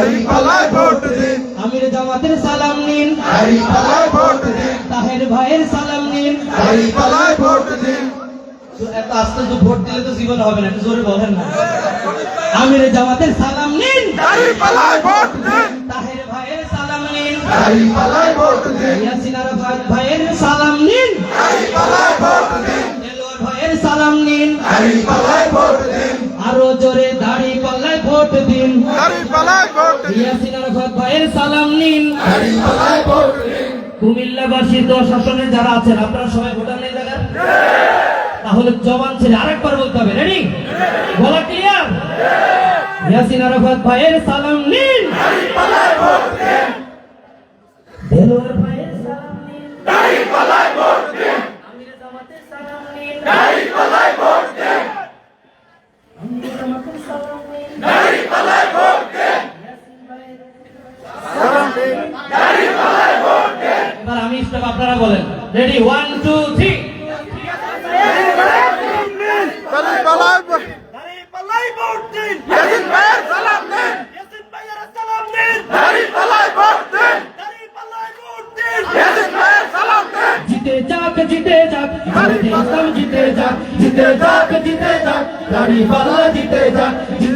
দাড়ি পাল্লায় ভোট দিন। আমিরে জামাতের সালাম নিন। দাড়ি পাল্লায় ভোট দিন। তাহের ভাইয়ের সালাম নিন। দাড়ি পাল্লায় ভোট দিন। এত আস্তে তো ভোট দিলে তো জীবন হবে না একটু জোরে বলেন না। আমিরে জামাতের সালাম নিন। দাড়ি পাল্লায় ভোট দিন। তাহের ভাইয়ের সালাম নিন। দাড়ি পাল্লায় ভোট দিন। ইয়াসিন আরাফাত ভাইয়ের সালাম নিন। দাড়ি পাল্লায় ভোট দিন। দেলোয়ার ভাইয়ের সালাম নিন। দাড়ি পাল্লায় ভোট দিন। আরও জোরে দাড়ি পাল্লায় ভোট দিন। দাড়ি পাল্লায় ভোট ইয়াসিন আরাফাত ভাইয়ের সালাম নিন। দাড়ি পাল্লায় ভোট দিন। কুমিল্লাবাসী দশ আসনে যারা আছেন আপনারা সবাই ভোটার নেই জায়গার? তাহলে জবান ছেড়ে আরেকবার বলতে হবে। রেডি বলা ক্লিয়ার ইয়াসিন আরাফাত ভাইয়ের সালাম নিন। দেলোয়ার ভাইয়ের সালাম নিন। আমির জামাতের সালাম নিন। আমির জামাতের এবার আমি স্টেপ আপনারা বলেন। রেডি দাড়ি পাল্লায় ভোট দাড়ি পাল্লায় ভোট দিন দিন ইয়াসিন ভাইয়ের সালাম দিন দাড়ি পাল্লায় ভোট দিন দাড়ি পাল্লায় দিন দিন জিতে যাক জিতে যাক। জিতে যাক জিতে যাক। জিতে দাড়ি জিতে যাক।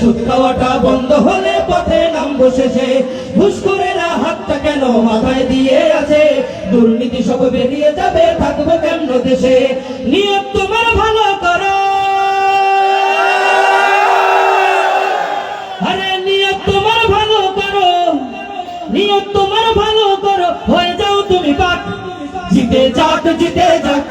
সুদ খাওয়াটা বন্ধ হলে পথে নাম বসেছে ঘুষখোরেরা হাতটা কেন মাথায় দিয়ে আছে? দুর্নীতি সব বেরিয়ে যাবে, থাকবে কেমন দেশে? নিয়ত তোমার ভালো করো। আরে নিয়ত তোমার ভালো করো। নিয়ত তোমার ভালো করো। হয়ে যাও তুমি জিতে যাক জিতে যাক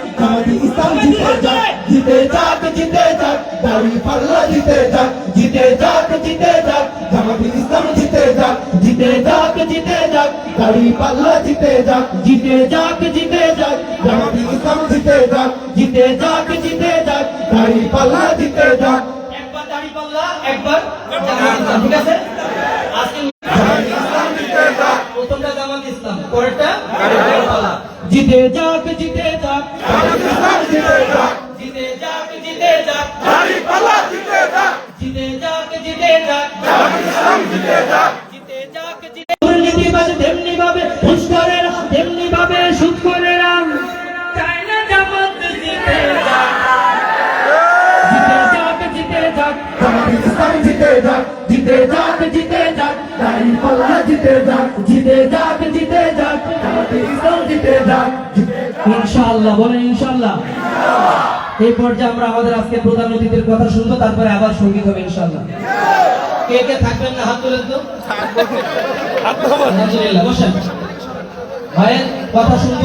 জিতে যাক। জিতে যাক জিতে যাক, দাড়ি পাল্লা জিতে যাক। জিতে যাক জিতে যাক জামাতে ইসলাম জিতে যাক জিতে যাক জিতে যাক দাড়ি পাল্লা জিতে যাক জিতে যাক জিতে যাক জামাতে ইসলাম জিতে যাক জিতে যাক জিতে যাক দাড়ি পাল্লা জিতে যাক একবার দাড়ি পাল্লা একবার জামাত ইসলাম ঠিক আছে? আজকে প্রথমটা জামাত ইসলাম পরেরটা দাড়ি পাল্লা। জিতে যাক জিতে যাক ইসলাম জিতে যাক জিতে যাক জিতে যাক দাড়ি পাল্লা জিতে যাক জিতে যাক জিতে যাক। জিতে যাক জিতে যাক। জিতে তেমনি ভাবে ঘুষখোরেরা তেমনি ভাবে জিতে যাক। জিতে যাক জিতে যাক। জিতে যাক জিতে যাক, জিতে পাল্লা জিতে যাক জিতে যাক জিতে যাক ইসলাম জিতে যাক। ইনশাআল্লাহ বলেন ইনশাআল্লাহ। এই পর্যায়ে আমরা আমাদের আজকে প্রধান অতিথির কথা শুনব তারপরে আবার সংগীত হবে ইনশাআল্লাহ। কে কে থাকবেন না? হাত তুলেন তো। আলহামদুলিল্লাহ বসেন। ভাইয়ের কথা শুনব।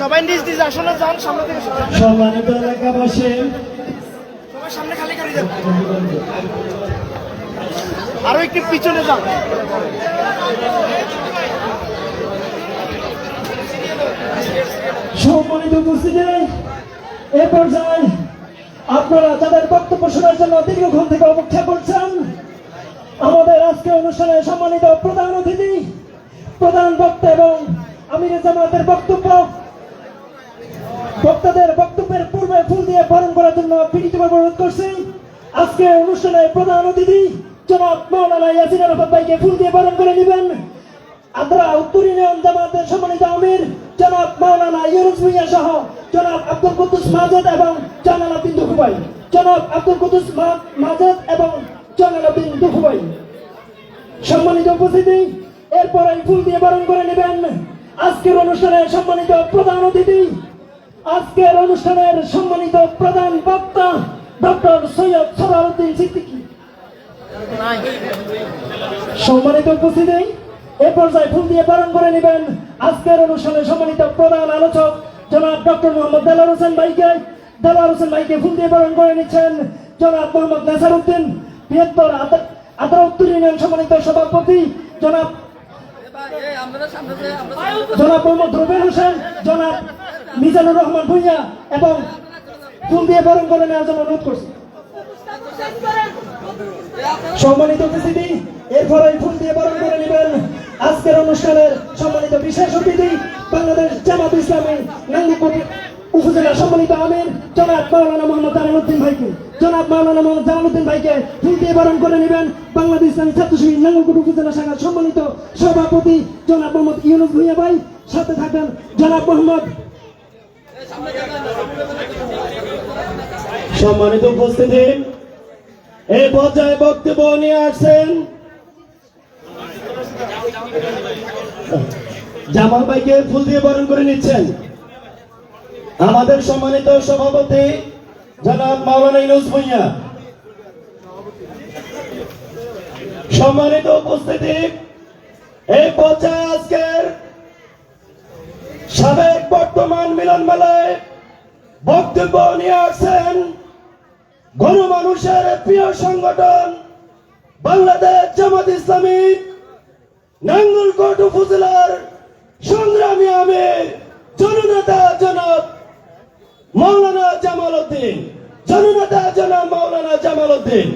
সবাই নিজ নিজ আসনে যান সামনে থেকে সম্মানিত এলাকাবাসী। সামনে খালি খালি যান। আরও একটু পিছনে যান সম্মানিত উপস্থিতি, এ পর্যায়ে আপনারা তাদের বক্তব্য শোনার জন্য দীর্ঘক্ষণ থেকে অপেক্ষা করছেন, আমাদের আজকে অনুষ্ঠানে সম্মানিত প্রধান অতিথি, প্রধান বক্তা এবং আমির জামাতের বক্তব্য। বক্তাদের বক্তব্যের পূর্বে ফুল দিয়ে বরণ করার জন্য পীড়িতভাবে অনুরোধ করছি। আজকে অনুষ্ঠানে প্রধান অতিথি জনাব মৌলানা ইয়াসিন আরাফাত ভাইকে ফুল দিয়ে বরণ করে নেবেন। আমরা উত্তর ইউনিয়ন জামাতের সম্মানিত আমির, জনাব মাওলানা ইউরুস ভুইয়া সহ জনাব আব্দুল কুদ্দুস মাজেদ এবং জালালাউদ্দিন দুখুবাই জনাব আব্দুল কুদ্দুস মাজেদ এবং জালালাউদ্দিন দুখুবাই সম্মানিত উপস্থিতি এরপরে ফুল দিয়ে বরণ করে নেবেন আজকের অনুষ্ঠানের সম্মানিত প্রধান অতিথি, আজকের অনুষ্ঠানের সম্মানিত প্রধান বক্তা, ডক্টর সৈয়দ সরাউদ্দিন সিদ্দিকী। সম্মানিত উপস্থিতি, এ পর্যায়ে ফুল দিয়ে বরণ করে নেবেন আজকের অনুষ্ঠানে সম্মানিত প্রধান আলোচক জনাব ডক্টর মোহাম্মদ দেলার হোসেন ভাইকে। দেলার হোসেন ভাইকে ফুল দিয়ে বরণ করে নিচ্ছেন জনাব মোহাম্মদ নেসার উদ্দিন বৃহত্তর আদা- আদ্রা উত্তর ইউনিয়ন সম্মানিত সভাপতি জনাব জনাব মোহাম্মদ রুবেল হোসেন, জনাব মিজানুর রহমান ভুইয়া এবং ফুল দিয়ে বরণ করে নেওয়ার জন্য অনুরোধ করছি। সম্মানিত উপস্থিতি এরপরে ফুল দিয়ে বরণ করে নেবেন আজকের অনুষ্ঠানের সম্মানিত বিশেষ অতিথি বাংলাদেশ জামাত ইসলামী নাঙ্গিকুটি উপজেলা সম্মানিত আমির, জনাব মাওলানা মোহাম্মদ জামালউদ্দিন ভাইকে। জনাব মাওলানা মোহাম্মদ জামালউদ্দিন ভাইকে ফুল দিয়ে বরণ করে নেবেন বাংলাদেশ ইসলামী ছাত্র শিবির নাঙ্গলকোট উপজেলা শাখার সম্মানিত সভাপতি জনাব মোহাম্মদ ইউনুস ভুইয়া ভাই। সাথে থাকবেন জনাব মোহাম্মদ সম্মানিত উপস্থিতি। এই পর্যায়ে বক্তব্য নিয়ে আসছেন জামাল ভাইকে ফুল দিয়ে বরণ করে নিচ্ছেন। আমাদের সম্মানিত সভাপতি জনাব মাওলানা ইনুস ভুইয়া। সম্মানিত উপস্থিতি এই পর্যায়ে আজকের সাবেক বর্তমান মিলন মেলায় বক্তব্য নিয়ে আসছেন গরু মানুষের প্রিয় সংগঠন বাংলাদেশ জামাত ইসলামী, নাঙ্গলকোট উপজেলার সংগ্রামী আমি জননেতা জনাব মৌলানা জামাল উদ্দিন। জননেতা জনাব মৌলানা জামাল উদ্দিন।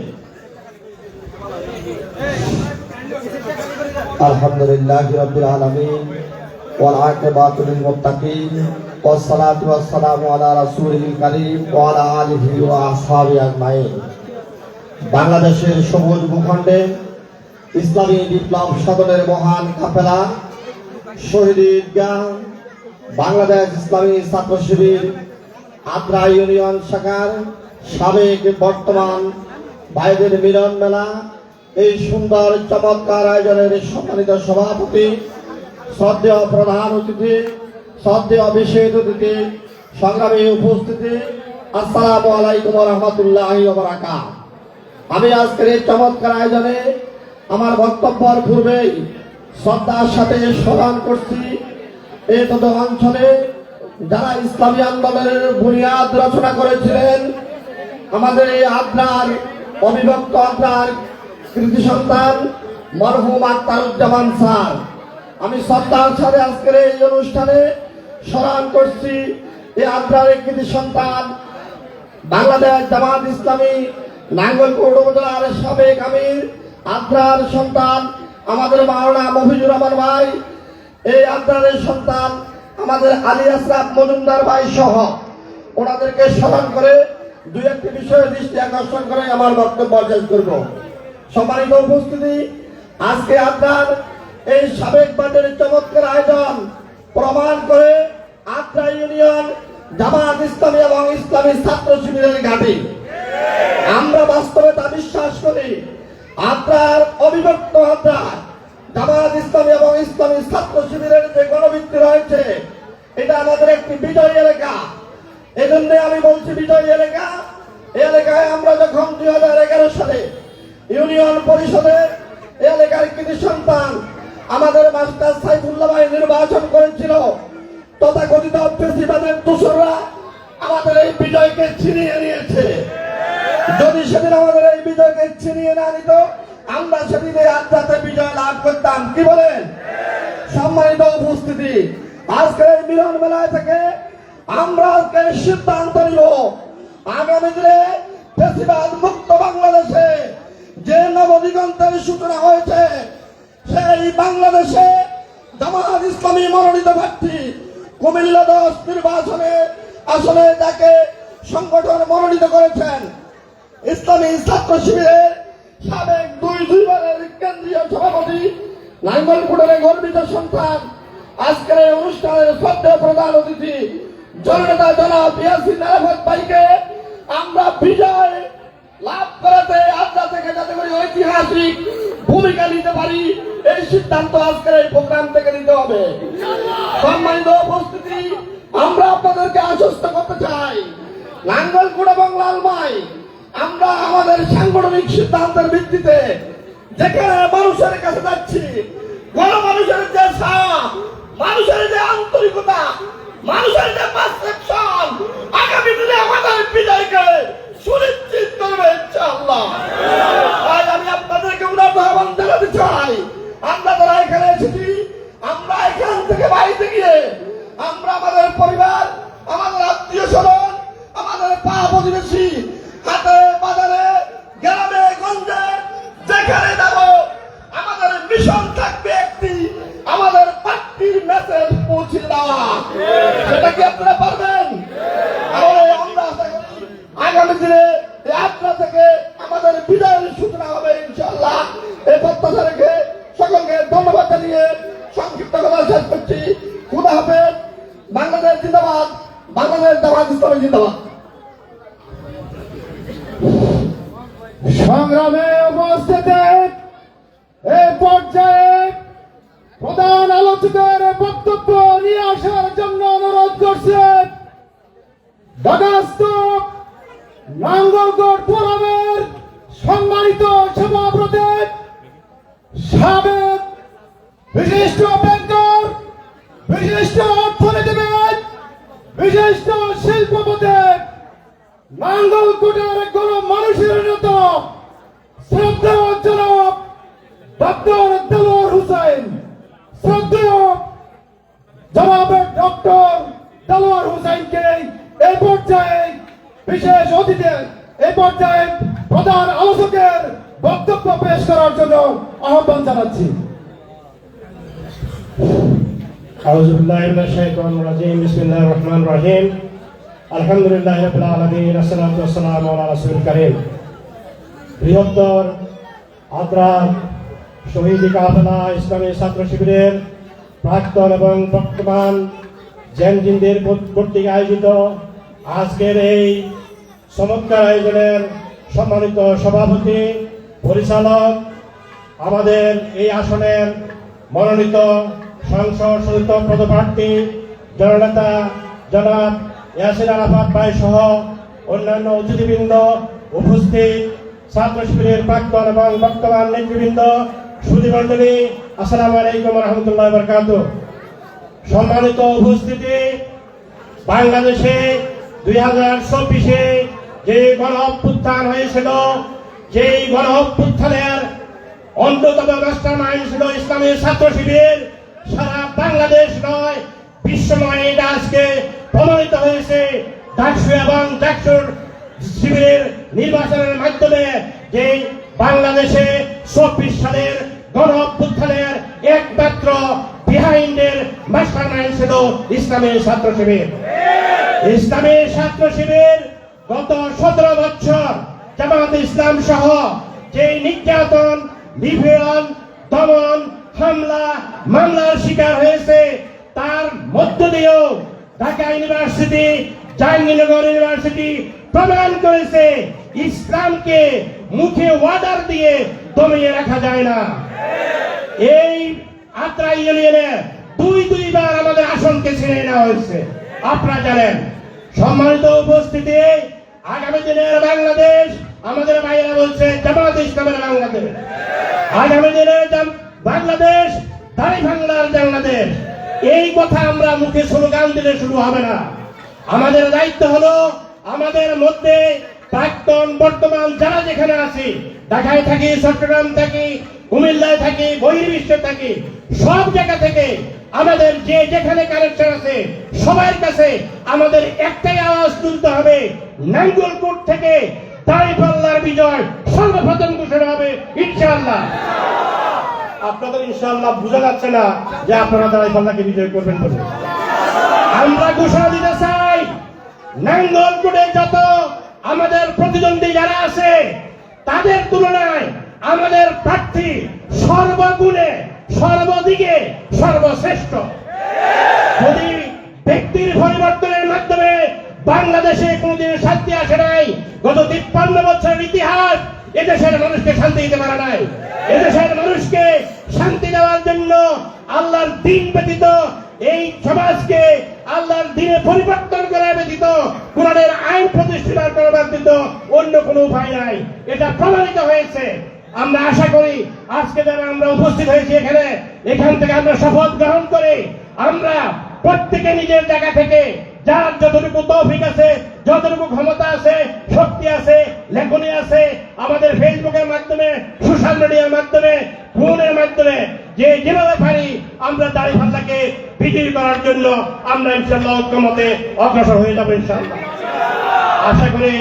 আলহামদুলিল্লাহ রবিল আলমিন। والعاقبة للمتقين والصلاة والسلام على رسوله الكريم وعلى آله وأصحابه أجمعين বাংলাদেশের সবুজ ভূখণ্ডে ইসলামী বিপ্লব সাধনের মহান কাফেলা শহীদ ঈদগাহ বাংলাদেশ ইসলামী ছাত্র শিবির আদ্রা ইউনিয়ন শাখার সাবেক বর্তমান ভাইদের মিলন মেলা এই সুন্দর চমৎকার আয়োজনের সম্মানিত সভাপতি শ্রদ্ধেয় প্রধান অতিথি শ্রদ্ধেয় বিশেষ অতিথি, সংগ্রামী উপস্থিতি, আসসালামু আলাইকুম রহমতুল্লাহ আমি আজকের এই চমৎকার আয়োজনে আমার বক্তব্যের পূর্বেই শ্রদ্ধার সাথে স্মরণ করছি, এই তত অঞ্চলে যারা ইসলামী আন্দোলনের বুনিয়াদ রচনা করেছিলেন, আমাদের এই আদ্রার অবিভক্ত আদ্রার কৃতি সন্তান মরহুম আক্তারুজ্জামান স্যার। আমি শ্রদ্ধার সাথে আজকের এই অনুষ্ঠানে স্মরণ করছি এই আদ্রার কৃতি সন্তান, বাংলাদেশ জামাত ইসলামী নাঙ্গলকোট উপজেলার সাবেক আমির আদ্রার সন্তান, আমাদের মাওলানা মফিজুর রহমান ভাই, এই আদ্রারের সন্তান, আমাদের আলী আশরাফ মজুমদার ভাই সহ। ওনাদেরকে স্মরণ করে দুই একটি বিষয়ে দৃষ্টি আকর্ষণ করে আমার বক্তব্য শেষ করব। সম্মানিত উপস্থিতি, আজকে আপনার এই সাবেক বাটের চমৎকার আয়োজন প্রমাণ করে আদ্রা ইউনিয়ন জামাত ইসলামী এবং ইসলামী ছাত্র শিবিরের ঘাঁটি। আমরা বাস্তবে তা বিশ্বাস করি আপনার অবিভক্ত আপনার জামাত ইসলামী এবং ইসলামী ছাত্র শিবিরের যে গণভিত্তি রয়েছে, এটা আমাদের একটি বিজয় এলাকা। এজন্য আমি বলছি বিজয় এলাকা। এলাকায় আমরা যখন দুই হাজার এগারো সালে ইউনিয়ন পরিষদের এলাকার কৃতি সন্তান আমাদের মাস্টার সাইফুল্লাহ ভাই নির্বাচন করেছিল। তথাকথিত প্রেসিডেন্টের দোসররা আমাদের এই বিজয়কে ছিনিয়ে নিয়েছে। যদি সেদিন আমাদের এই বিজয়কে ছিনিয়ে না নিত, আমরা সেদিন এই আড্ডাতে বিজয় লাভ করতাম। কি বলেন? সম্মানিত উপস্থিতি আজকের এই মিলন মেলায় থেকে আমরা আজকে সিদ্ধান্ত নিব। আগামী দিনে বেশিরভাগ মুক্ত বাংলাদেশে যে নবদিগন্তের সূচনা হয়েছে সেই বাংলাদেশে জামাত ইসলামী মনোনীত প্রার্থী কুমিল্লা দশ নির্বাচনে আসলে তাকে সংগঠন মনোনীত করেছেন ইসলামী ছাত্র শিবিরের সাবেক দুই দুইবারের কেন্দ্রীয় সভাপতি নাঙ্গলপুরের গর্বিত সন্তান। আজকের এই অনুষ্ঠানের শ্রদ্ধেয় প্রধান অতিথি, জননেতা জনাব ইয়াসিন আরাফাত ভাইকে আমরা বিজয় লাভ করাতে আড্ডা থেকে যাতে করে ঐতিহাসিক ভূমিকা নিতে পারি, এই সিদ্ধান্ত আজকের এই প্রোগ্রাম থেকে নিতে হবে। সম্মানিত উপস্থিতি, আমরা আপনাদেরকে আশ্বস্ত করতে চাই নাঙ্গলকুড়া এবং লালমাই আমরা আমাদের সাংগঠনিক সিদ্ধান্তের ভিত্তিতে যেখানে মানুষের কাছে যাচ্ছি গণ মানুষের যে মানুষের যে আন্তরিকতা, মানুষের যে বাংলাদেশ জিন্দাবাদ, বাংলাদেশ জামাত ইসলামী জিন্দাবাদ। সংগ্রামে উপস্থিত এই পর্যায়ে প্রধান আলোচকের বক্তব্য নিয়ে আসার জন্য অনুরোধ করছেন ঢাকাস্থ নাঙ্গলকোট ফোরামের সম্মানিত সভাপতি সাবেক বিশিষ্ট ব্যাংকার বিশিষ্ট অর্থনীতিবিদ, বিশিষ্ট শিল্পপতি নাঙ্গলকোটের কোন মানুষের অন্যতম শ্রদ্ধেয় জনাব ডক্টর দেলোয়ার হুসাইন শ্রদ্ধেয় ডক্টর দেলোয়ার হুসাইনকে এই বিশেষ অতিথি, এই পর্যায়ে প্রধান আলোচকের বক্তব্য পেশ করার জন্য আহ্বান জানাচ্ছি। أعوذ بالله من الشيطان الرجيم بسم الله الرحمن الرحيم الحمد لله رب العالمين الصلاة والسلام على رسول الكريم বৃহত্তর আদ্রা শহীদ কাফেলা ইসলামী ছাত্র শিবিরের প্রাক্তন এবং বর্তমান জেনজিনদের কর্তৃক আয়োজিত আজকের এই চমৎকার আয়োজনের সম্মানিত সভাপতি পরিচালক আমাদের এই আসনের মনোনীত সংসদ সদস্য পদপ্রার্থী জননেতা জনাব ইয়াসির আরাফাত ভাই সহ অন্যান্য অতিথিবৃন্দ উপস্থিত ছাত্র শিবিরের প্রাক্তন এবং বর্তমান নেতৃবৃন্দ সুদীমণ্ডলী আসসালামু আলাইকুম রহমতুল্লাহ বরকাত সম্মানিত উপস্থিতি, বাংলাদেশে দুই হাজার চব্বিশে যে গণ অভ্যুত্থান হয়েছিল, যেই গণ অভ্যুত্থানের অন্যতম মাস্টার মাইন্ড ছিল ইসলামী ছাত্র শিবির সারা বাংলাদেশ নয়, বিশ্বময় এটা আজকে প্রমাণিত হয়েছে। ডাকসু এবং ডাকসুর শিবিরের নির্বাচনের মাধ্যমে যে বাংলাদেশে চব্বিশ সালের গণ অভ্যুত্থানের একমাত্র বিহাইন্ডের মাস্টার মাইন্ড ছিল ইসলামী ছাত্র শিবির। ইসলামী ছাত্র শিবির গত সতেরো বছর জামাত ইসলাম সহ যে নির্যাতন, নিপীড়ন, দমন মামলার শিকার হয়েছে তার মধ্য দিয়েও ঢাকা ইউনিভার্সিটি, জাহাঙ্গীরনগর ইউনিভার্সিটি প্রমাণ করেছে ইসলামকে মুখে ওয়াদার দিয়ে দমিয়ে রাখা যায় না। এই আত্রা ইউনিয়নে দুই দুইবার আমাদের আসনকে ছিনিয়ে নেওয়া হয়েছে। আপনারা জানেন, সম্মানিত উপস্থিতি, আগামী দিনের বাংলাদেশ আমাদের ভাইয়েরা বলছে জামাত ইসলামের বাংলাদেশ। আগামী দিনের বাংলাদেশ দাড়ি বাংলার বাংলাদেশ এই কথা আমরা মুখে স্লোগান দিলে শুরু হবে না। আমাদের দায়িত্ব হলো আমাদের মধ্যে প্রাক্তন বর্তমান যারা যেখানে আছি, ঢাকায় থাকি, চট্টগ্রাম থাকি, কুমিল্লায় থাকি, বহির্বিশ্বে থাকি, সব জায়গা থেকে আমাদের যে যেখানে কানেকশন আছে, সবার কাছে আমাদের একটাই আওয়াজ তুলতে হবে, নাঙ্গলকোট থেকে দাঁড়িপাল্লার বিজয় সর্বপ্রথম ঘোষণা হবে ইনশাআল্লাহ। আপনাদের ইনশাআল্লাহ বোঝা যাচ্ছে না যে আপনারা দাঁড়িপাল্লাকে বিজয় করবেন বলে। আমরা ঘোষণা দিতে চাই নাঙ্গলকোটে যত আমাদের প্রতিদ্বন্দ্বী যারা আছে, তাদের তুলনায় আমাদের প্রার্থী সর্বগুণে, সর্বদিকে সর্বশ্রেষ্ঠ। যদি ব্যক্তির পরিবর্তনের মাধ্যমে বাংলাদেশে কোনদিন শান্তি আসে নাই, গত তিপ্পান্ন বছরের ইতিহাস, এদেশের মানুষকে শান্তি দিতে পারে নাই। এদেশের মানুষকে জন্য আল্লাহর দিন ব্যতীত এই সমাজকে আল্লাহর দিনে পরিবর্তন করা ব্যতীত, কোরআনের আইন প্রতিষ্ঠা করা ব্যতীত অন্য কোনো উপায় নাই। এটা প্রমাণিত হয়েছে। আমরা আশা করি আজকে যারা আমরা উপস্থিত হয়েছি এখানে, এখান থেকে আমরা শপথ গ্রহণ করে আমরা প্রত্যেকে নিজের জায়গা থেকে যার যতটুকু তৌফিক আছে, যতটুকু ক্ষমতা আছে, শক্তি আছে, লেখনী আছে, আমাদের ফেসবুকের মাধ্যমে, সোশ্যাল মিডিয়ার মাধ্যমে, ফোনের মাধ্যমে, যে যেভাবে পারি আমরা দাড়ি ফাল্লাকে বিজয়ী করার জন্য আমরা ইনশাল্লাহ ঐক্যমতে অগ্রসর হয়ে যাব ইনশাল্লাহ আশা করি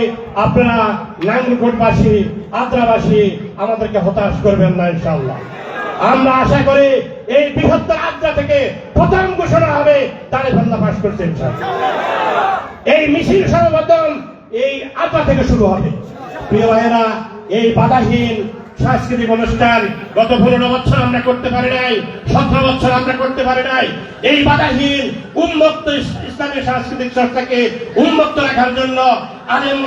আপনারা নাঙ্গলকোটবাসী, আদ্রাবাসী আমাদেরকে হতাশ করবেন না ইনশাল্লাহ আমরা আশা করি এই বৃহত্তর আদ্রা থেকে প্রথম ঘোষণা হবে তারে ফাল্লা পাশ করছে এই মিছিল সর্বপ্রথম এই আদ্রা থেকে শুরু হবে। প্রিয় ভাইয়েরা, এই বাধাহীন সাংস্কৃতিক অনুষ্ঠান, গত পনেরো বছর আমরা করতে পারি নাই, সতেরো বছর আমরা করতে পারি নাই। এই বাধাহীন উন্মুক্ত ইস- ইসলামী সাংস্কৃতিক চর্চাকে উন্মুক্ত রাখার জন্য, আলেম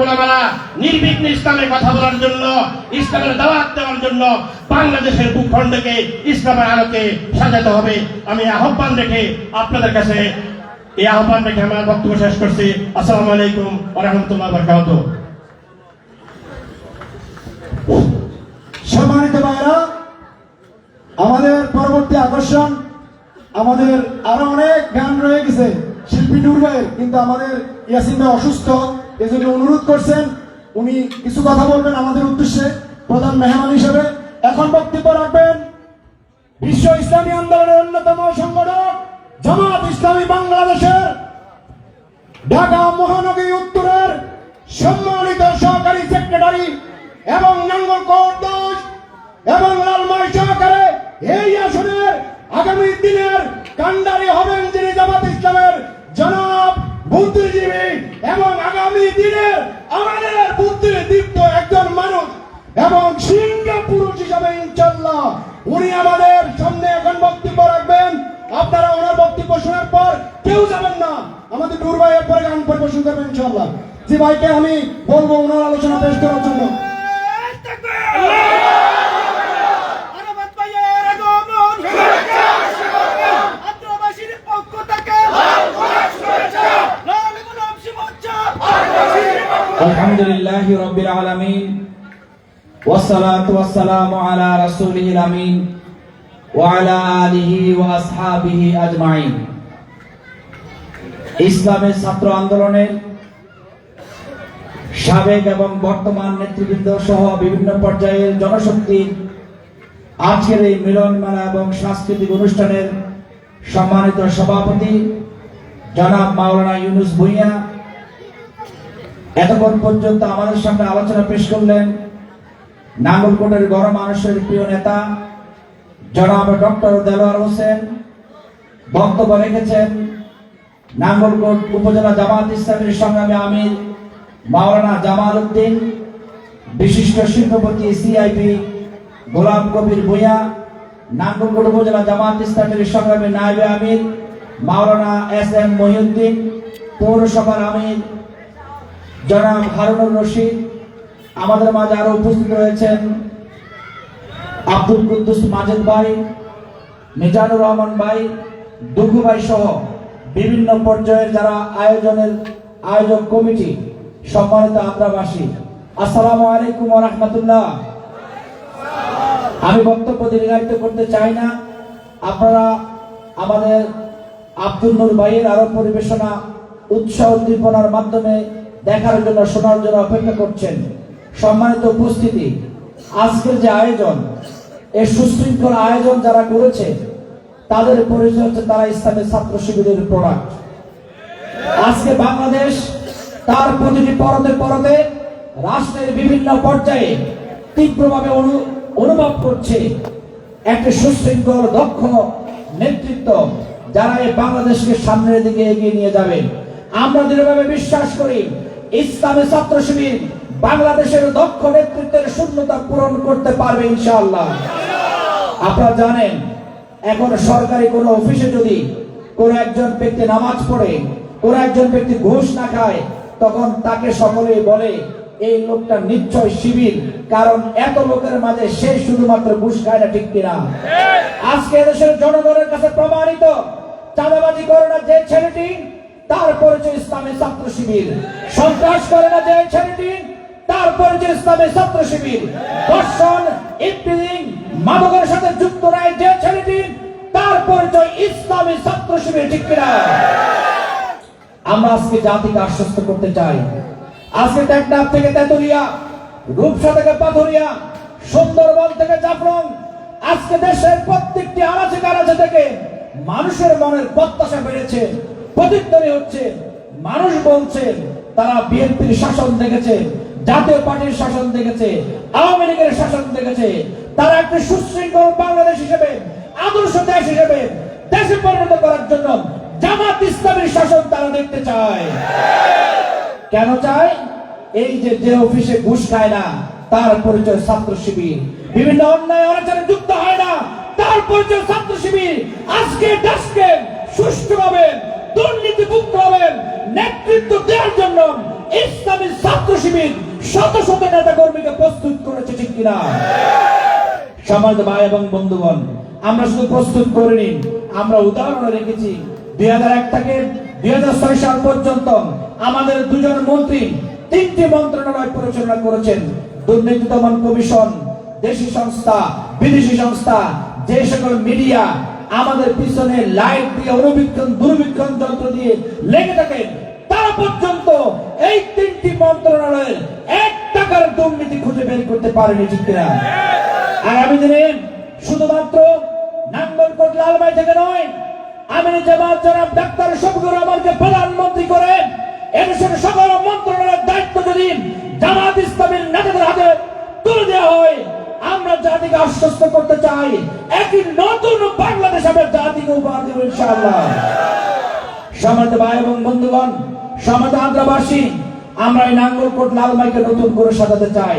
ওলামারা নির্বিঘ্নে ইসলামের কথা বলার জন্য, ইসলামের দাওয়াত দেওয়ার জন্য বাংলাদেশের ভূখণ্ডকে ইসলামের আলোকে সাজাতে হবে। আমি আহ্বান রেখে আপনাদের কাছে এই আহ্বান রেখে আমার বক্তব্য শেষ করছি। আসসালামু আলাইকুম রহমতুল্লাহ বরকাত সম্মানিত ভাইরা আমাদের পরবর্তী আকর্ষণ, আমাদের আরও অনেক গান রয়ে গেছে। শিল্পী নূর ভাইয়ের, কিন্তু আমাদের ইয়াসিন ভাই অসুস্থ, এজন্য অনুরোধ করছেন, উনি কিছু কথা বলবেন আমাদের উদ্দেশ্যে, প্রধান মেহমান হিসেবে। এখন বক্তব্য রাখবেন, বিশ্ব ইসলামী আন্দোলনের অন্যতম সংগঠক, জামাত ইসলামী বাংলাদেশের ঢাকা মহানগরী উত্তরের সম্মানিত সহকারী সেক্রেটারি এবং নাঙ্গলকোট দোষ এবং লালমাই সহকারে এই আসনের আগামী দিনের কান্ডারি হবেন যিনি জামাত ইসলামের জনাব বুদ্ধিজীবী এবং আগামী দিনের আমাদের বুদ্ধিদীপ্ত একজন মানুষ এবং সিংহ পুরুষ হিসাবে ইনশাল্লাহ উনি আমাদের সামনে এখন বক্তব্য রাখবেন। আপনারা ওনার বক্তব্য শোনার পর কেউ যাবেন না। আমাদের দূর পরে গান পরিবেশন করবেন ইনশাল্লাহ যে ভাইকে আমি বলব, ওনার আলোচনা পেশ করার জন্য। আলহামদুলিল্লাহ রব্বিল আলামিন। ওয়াসসালাতু ওয়াসসালামু আলা রাসূলিল আমিন ওয়া আলা আলিহি ওয়া ইসলামের ছাত্র আন্দোলনের সাবেক এবং বর্তমান নেতৃবৃন্দ সহ বিভিন্ন পর্যায়ের জনশক্তি আজকের এই মিলন মেলা এবং সাংস্কৃতিক অনুষ্ঠানের সম্মানিত সভাপতি জনাব মাওলানা ইউনুস ভুইয়া এতক্ষণ পর্যন্ত আমাদের সামনে আলোচনা পেশ করলেন নাঙ্গলকোটের গরম মানুষের প্রিয় নেতা, জনাব ডক্টর দেলোয়ার হোসেন। বক্তব্য রেখেছেন নাঙ্গলকোট উপজেলা জামাত ইসলামের সংগ্রামী আমির মাওলানা জামাল উদ্দিন, বিশিষ্ট শিল্পপতি সিআইপি গোলাম কবির ভূঁইয়া, নাঙ্গলকোট উপজেলা জামাত ইসলামের সংগ্রামী নায়েবে আমির মাওলানা এস এম মহিউদ্দিন, পৌরসভার আমির জনাব হারুনুর রশিদ, আমাদের মাঝে আরও উপস্থিত রয়েছেন আব্দুল কুদ্দুস মাজেদ ভাই, মিজানুর রহমান ভাই দুঘু ভাই সহ বিভিন্ন পর্যায়ের যারা আয়োজনের আয়োজক কমিটি, সম্মানিত আগ্রাবাসী, আসসালামু আলাইকুম রাহমাতুল্লাহ। আমি বক্তব্য দীর্ঘায়িত করতে চাই না। আপনারা আমাদের আব্দুল নূর ভাইয়ের আরও পরিবেশনা, উৎসাহ উদ্দীপনার মাধ্যমে দেখার জন্য, শোনার জন্য অপেক্ষা করছেন। সম্মানিত উপস্থিতি, আজকের যে আয়োজন এই সুশৃঙ্খল আয়োজন যারা করেছে, তাদের পরিচয় হচ্ছে তারা ইসলামের ছাত্র শিবিরের প্রোডাক্ট আজকে বাংলাদেশ তার প্রতিটি পরতে পরতে রাষ্ট্রের বিভিন্ন পর্যায়ে তীব্রভাবে অনুভব করছে একটা সুশৃঙ্খল, দক্ষ নেতৃত্ব যারা এই বাংলাদেশকে সামনের দিকে এগিয়ে নিয়ে যাবে। আমরা দৃঢ়ভাবে বিশ্বাস করি ইসলামী ছাত্র শিবির বাংলাদেশের দক্ষ নেতৃত্বের শূন্যতা পূরণ করতে পারবে ইনশাআল্লাহ। আপনারা জানেন এখন সরকারি কোনো অফিসে যদি কোনো একজন ব্যক্তি নামাজ পড়ে কোন একজন ব্যক্তি ঘুষ না খায় তখন তাকে সকলেই বলে এই লোকটা নিশ্চয় শিবির কারণ এত লোকের মাঝে সে শুধুমাত্র ঘুষ খায় না ঠিক কিনা? আজকে দেশের জনগণের কাছে প্রমাণিত চাঁদাবাজি করে না যে ছেলেটি তার পরিচয় ইসলামের ছাত্র শিবির। সন্ত্রাস করে না যে ছেলেটি? তার পরিচয় ইসলামের ছাত্র শিবির। দর্শন ইফতিজিং মাদকের সাথে যুক্ত নয় যে ছেলেটি, তার পরিচয় ইসলামী ছাত্র শিবির, ঠিক কিনা? আমরা আজকে জাতিকে আশ্বস্ত করতে চাই। আজকে টেকনাফ থেকে তেতুলিয়া, রূপসা থেকে পাথরিয়া, সুন্দরবন থেকে জাফলং, আজকে দেশের প্রত্যেকটি আনাচে কানাচে থেকে মানুষের মনের প্রত্যাশা বেড়েছে। প্রতিধ্বনি হচ্ছে মানুষ বলছে, তারা বিএনপির শাসন দেখেছে, জাতীয় পার্টির শাসন দেখেছে, আওয়ামী লীগের শাসন দেখেছে। তারা একটি সুশৃঙ্খল বাংলাদেশ হিসেবে, আদর্শ দেশ হিসেবে দেশে পরিণত করার জন্য জামাত ইসলামের শাসন তারা দেখতে চায়। কেন চায়? এই যে যে অফিসে ঘুষ খায় না, তার পরিচয় ছাত্র শিবির। বিভিন্ন অন্যায় অনাচারে যুক্ত হয় না, তার পরিচয় ছাত্র শিবির। আজকে দেশকে সুষ্ঠুভাবে দুর্নীতি মুক্ত হবেন, নেতৃত্ব দেওয়ার জন্য ইসলামী ছাত্র শিবির শত শত নেতা কর্মীকে প্রস্তুত করেছে, ঠিক কিনা? সমাজ ভাই এবং বন্ধুগণ, আমরা শুধু প্রস্তুত করিনি, আমরা উদাহরণ রেখেছি। দুই হাজার এক থেকে দুই হাজার ছয় সাল পর্যন্ত আমাদের দুজন মন্ত্রী তিনটি মন্ত্রণালয় পরিচালনা করেছেন। দুর্নীতি দমন কমিশন, দেশি সংস্থা, বিদেশি সংস্থা, যে সকল মিডিয়া আমাদের পিছনে লাইট দিয়ে অনুবীক্ষণ দূরবীক্ষণ যন্ত্র দিয়ে লেগে থাকেন তারা পর্যন্ত এই তিনটি মন্ত্রণালয়ের এক টাকার দুর্নীতি খুঁজে বের করতে পারেনি ঠিক কিনা? আগামী দিনে শুধুমাত্র নাঙ্গলকোট লালমাই থেকে নয়, আমি জামাত জনাব ডাক্তার শফিকুর রহমানকে প্রধানমন্ত্রী করে এদেশের সকল মন্ত্রণালয়ের দায়িত্ব যদি জামাত ইসলামের নেতাদের হাতে তুলে দেওয়া হয় আমরা জাতিকে আশ্বস্ত করতে চাই। একটি নতুন বাংলাদেশ আমরা জাতিকে উপহার দেব ইনশাআল্লাহ। সমাজ ভাই এবং বন্ধুগণ, সমাজ আন্ধ্রবাসী আমরা এই নাঙ্গলকোট লালমাইকে নতুন করে সাজাতে চাই।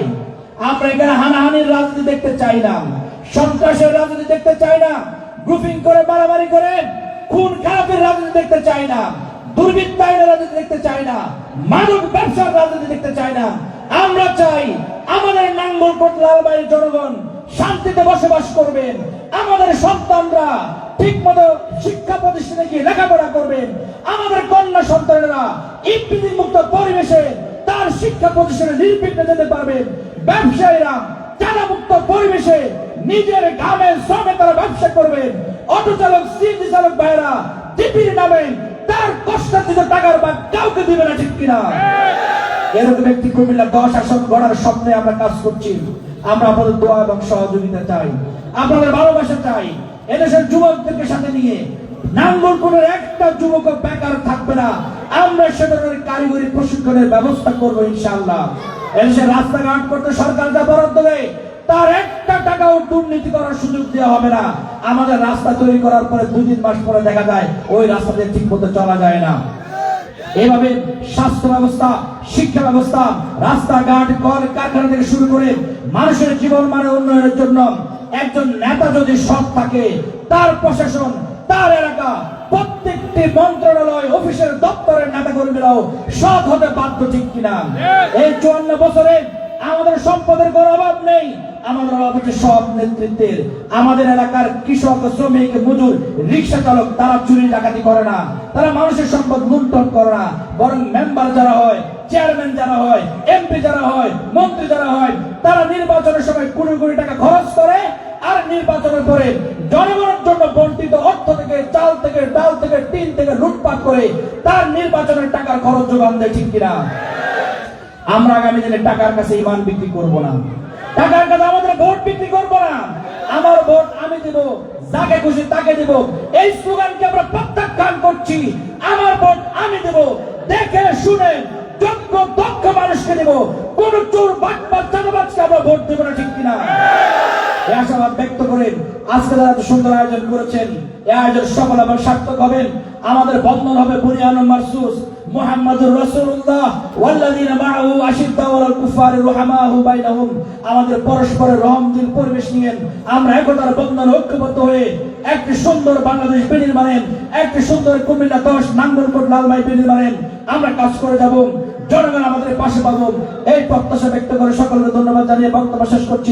আমরা এখানে হানাহানির রাজনীতি দেখতে চাই না। সন্ত্রাসের রাজনীতি দেখতে চাই না। গ্রুপিং করে, মারামারি করে, খুন খারাপের রাজনীতি দেখতে চাই না। দুর্বৃত্তায়নের রাজনীতি দেখতে চাই না। মাদক ব্যবসার রাজনীতি দেখতে চাই না। আমরা চাই আমাদের নাঙ্গলকোট লালবাড়ির জনগণ শান্তিতে বসবাস করবেন। আমাদের সন্তানরা ঠিক মতো শিক্ষা প্রতিষ্ঠানে গিয়ে লেখাপড়া করবেন। আমাদের কন্যা সন্তানেরা ইপিজি মুক্ত পরিবেশে তার শিক্ষা প্রতিষ্ঠানে নির্বিঘ্নে যেতে পারবেন। ব্যবসায়ীরা চাঁদা মুক্ত পরিবেশে নিজের গ্রামে শ্রমে তারা ব্যবসা করবেন। অটো চালক সিএনজি চালক ভাইরা টিপির নামে তার কষ্টার্জিত টাকার বা কাউকে দিবে না ঠিক কিনা? এরকম একটি কুমিল্লা দশ আসন গড়ার স্বপ্নে আমরা কাজ করছি। আমরা আপনাদের দোয়া এবং সহযোগিতা চাই। আপনাদের ভালোবাসা চাই। এদেশের যুবকদেরকে সাথে নিয়ে নাঙ্গলকোটের একটা যুবক বেকার থাকবে না। আমরা সে ধরনের কারিগরি প্রশিক্ষণের ব্যবস্থা করব ইনশাআল্লাহ। এদেশের রাস্তাঘাট করতে সরকার যা বরাদ্দ দেয়, তার একটা টাকাও দুর্নীতি করার সুযোগ দেওয়া হবে না। আমাদের রাস্তা তৈরি করার পরে দুই তিন মাস পরে দেখা যায়, ওই রাস্তাতে ঠিক মতো চলা যায় না। এভাবে স্বাস্থ্য ব্যবস্থা শিক্ষা ব্যবস্থা রাস্তাঘাট কল কারখানা থেকে শুরু করে মানুষের জীবন মানে উন্নয়নের জন্য একজন নেতা যদি সৎ থাকে তার প্রশাসন তার এলাকা প্রত্যেকটি মন্ত্রণালয় অফিসের দপ্তরের নেতা কর্মীরাও সৎ হতে বাধ্য ঠিক কিনা। এই চুয়ান্ন বছরে আমাদের সম্পদের কোনো অভাব নেই। আমাদের অভাব হচ্ছে সব নেতৃত্বের, আমাদের এলাকার কৃষক, শ্রমিক, মজুর, রিক্সা চালক, তারা চুরি, ডাকাতি করে না। তারা মানুষের সম্পদ লুণ্ঠন করে না। বরং মেম্বার যারা হয় চেয়ারম্যান যারা হয় এমপি যারা হয়, মন্ত্রী যারা হয়, তারা নির্বাচনের সময় কোটি কোটি টাকা খরচ করে আর নির্বাচনের পরে জনগণের জন্য বন্টিত অর্থ থেকে, চাল থেকে, ডাল থেকে টিন থেকে লুটপাট করে তার নির্বাচনের টাকার খরচ যোগান দেয় ঠিক কিনা? আমরা আগামী দিনে টাকার কাছে ইমান বিক্রি করব না। টাকার কাছে আমাদের ভোট বিক্রি করব না। আমার ভোট আমি দেব, যাকে খুশি তাকে দেব। এই স্লোগানকে আমরা প্রত্যাখ্যান করছি। আমার ভোট আমি দেব। দেখে শুনে যোগ্য, দক্ষ মানুষকে দেব। কোন চোর বাচ্চা চাঁদাবাজকে আমরা ভোট দেবো না, ঠিক কিনা? আশাবাদ ব্যক্ত করে আজকে তারা এত সুন্দর আয়োজন করেছেন, এই আয়োজন সফল এবং সার্থক হবেন। আমাদের বন্ধন হবে মারসুস। রাসূলুল্লাহ মাআহু আশিদ্দাউ আলাল কুফারি রুহামাহু বাইনাহুম। আমাদের পরস্পরের পরিবেশ আমরা একতার বন্ধন ঐক্যবদ্ধ হয়ে একটি সুন্দর বাংলাদেশ বিনির্মাণেন একটি সুন্দর কুমিল্লা দশ, নাঙ্গলকোট, লালমাই বিনির্মাণেন আমরা কাজ করে যাব। জনগণ আমাদের পাশে পাবো। এই প্রত্যাশা ব্যক্ত করে সকলকে ধন্যবাদ জানিয়ে বক্তব্য শেষ করছি।